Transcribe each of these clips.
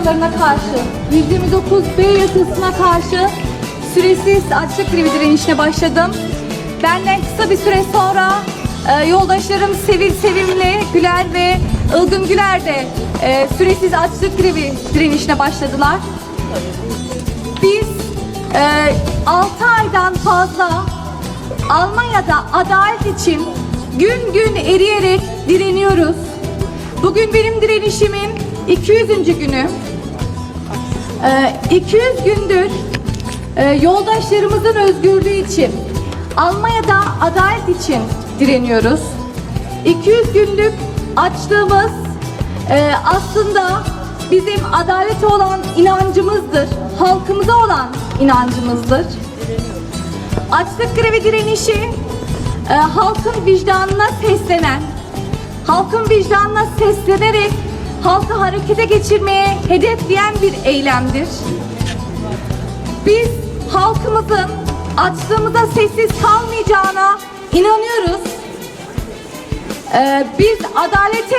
yasalarına karşı, 129B yasasına karşı süresiz açlık grevi direnişine başladım. Benden kısa bir süre sonra e, yoldaşlarım Sevil Sevimli Güler ve Ilgın Güler de e, süresiz açlık grevi direnişine başladılar. Biz e, 6 aydan fazla Almanya'da adalet için gün gün eriyerek direniyoruz. Bugün benim direnişimin 200. günü. Ee, 200 gündür e, yoldaşlarımızın özgürlüğü için, Almanya'da adalet için direniyoruz. 200 günlük açlığımız e, aslında bizim adalete olan inancımızdır, halkımıza olan inancımızdır. Açlık grevi direnişi e, halkın vicdanına seslenen, halkın vicdanına seslenerek halkı harekete geçirmeye hedefleyen bir eylemdir. Biz halkımızın açlığımıza sessiz kalmayacağına inanıyoruz. Ee, biz adalete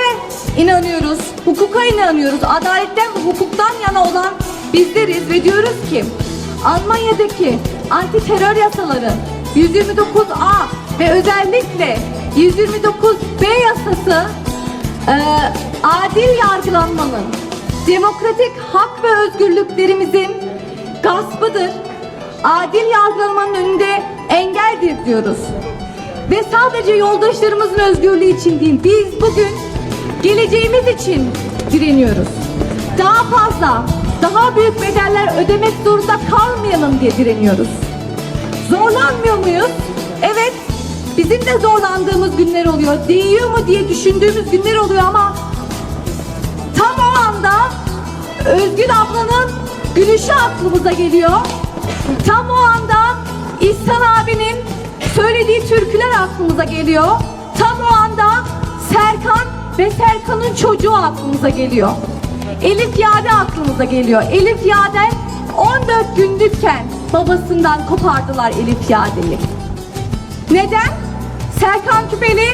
inanıyoruz, hukuka inanıyoruz. Adaletten ve hukuktan yana olan bizleriz ve diyoruz ki Almanya'daki anti terör yasaları 129A ve özellikle 129B yasası e, adil yargılanmanın, demokratik hak ve özgürlüklerimizin gaspıdır. Adil yargılanmanın önünde engeldir diyoruz. Ve sadece yoldaşlarımızın özgürlüğü için değil, biz bugün geleceğimiz için direniyoruz. Daha fazla, daha büyük bedeller ödemek zorunda kalmayalım diye direniyoruz. Zorlanmıyor muyuz? Evet, bizim de zorlandığımız günler oluyor. Değiyor mu diye düşündüğümüz günler oluyor ama tam o anda Özgür ablanın gülüşü aklımıza geliyor. Tam o anda İhsan abinin söylediği türküler aklımıza geliyor. Tam o anda Serkan ve Serkan'ın çocuğu aklımıza geliyor. Elif Yade aklımıza geliyor. Elif Yade 14 günlükken babasından kopardılar Elif Yade'yi. Neden? Serkan Küpeli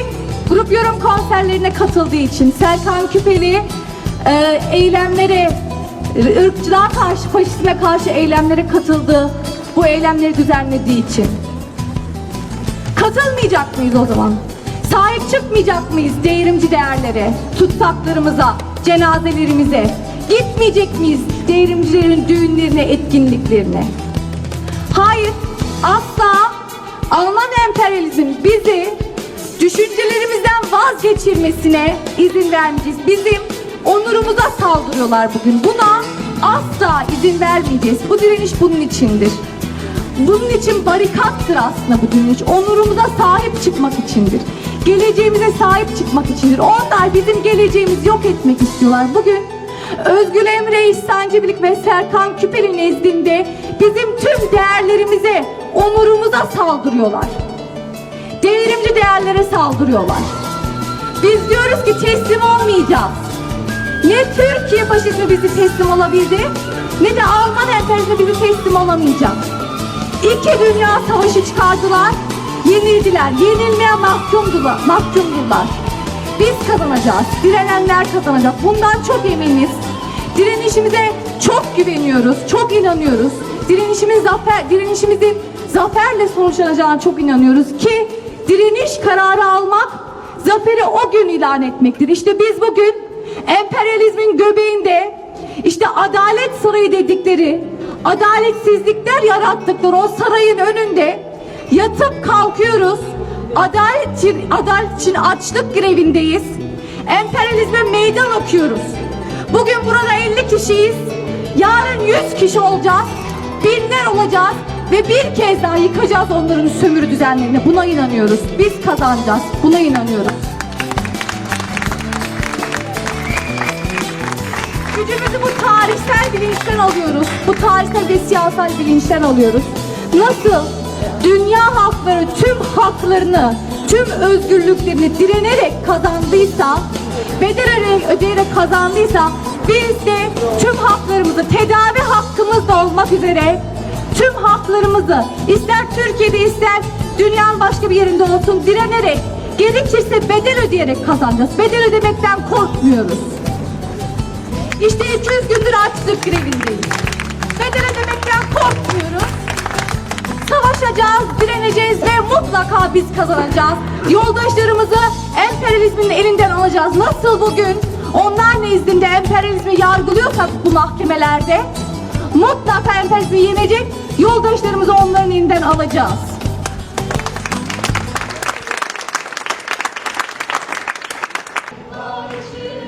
grup yorum konserlerine katıldığı için. Serkan Küpeli e, eylemlere, ırkçılığa karşı, faşizme karşı eylemlere katıldı. Bu eylemleri düzenlediği için. Katılmayacak mıyız o zaman? Sahip çıkmayacak mıyız devrimci değerlere, tutsaklarımıza, cenazelerimize? Gitmeyecek miyiz devrimcilerin düğünlerine, etkinliklerine? Hayır, asla Alman emperyalizmin bizi düşüncelerimizden vazgeçirmesine izin vermeyeceğiz. Bizim onurumuza saldırıyorlar bugün. Buna asla izin vermeyeceğiz. Bu direniş bunun içindir. Bunun için barikattır aslında bu direniş. Onurumuza sahip çıkmak içindir. Geleceğimize sahip çıkmak içindir. Onlar bizim geleceğimizi yok etmek istiyorlar. Bugün Özgül Emre İhsancıbilik ve Serkan Küpeli nezdinde bizim tüm değerlerimize, onurumuza saldırıyorlar. Devrimci değerlere saldırıyorlar. Biz diyoruz ki teslim olmayacağız. Ne Türkiye faşizmi bizi teslim olabildi, ne de Alman emperyalizmi bizi teslim olamayacak. İki dünya savaşı çıkardılar, yenildiler, yenilmeye mahkumdular, mahkumdular. Biz kazanacağız, direnenler kazanacak. Bundan çok eminiz. Direnişimize çok güveniyoruz, çok inanıyoruz. Direnişimiz zafer, direnişimizin zaferle sonuçlanacağına çok inanıyoruz ki direniş kararı almak zaferi o gün ilan etmektir. İşte biz bugün emperyalizmin göbeğinde işte adalet sarayı dedikleri adaletsizlikler yarattıkları o sarayın önünde yatıp kalkıyoruz. Adalet için, adalet için açlık grevindeyiz. Emperyalizme meydan okuyoruz. Bugün burada 50 kişiyiz. Yarın 100 kişi olacağız. Binler olacağız. Ve bir kez daha yıkacağız onların sömürü düzenlerini. Buna inanıyoruz. Biz kazanacağız. Buna inanıyoruz. Gücümüzü bu tarihsel bilinçten alıyoruz. Bu tarihsel ve siyasal bilinçten alıyoruz. Nasıl dünya halkları tüm haklarını, tüm özgürlüklerini direnerek kazandıysa, bedel öde- ödeyerek kazandıysa biz de tüm haklarımızı tedavi hakkımız da olmak üzere tüm haklarımızı ister Türkiye'de ister dünyanın başka bir yerinde olsun direnerek gerekirse bedel ödeyerek kazanacağız. Bedel ödemekten korkmuyoruz. İşte 200 gündür açlık grevindeyiz. Bedel ödemekten korkmuyoruz. Savaşacağız, direneceğiz ve mutlaka biz kazanacağız. Yoldaşlarımızı emperyalizmin elinden alacağız. Nasıl bugün onlar nezdinde emperyalizmi yargılıyorsak bu mahkemelerde mutlaka enflasyon yenecek. Yoldaşlarımızı onların elinden alacağız. Barışın.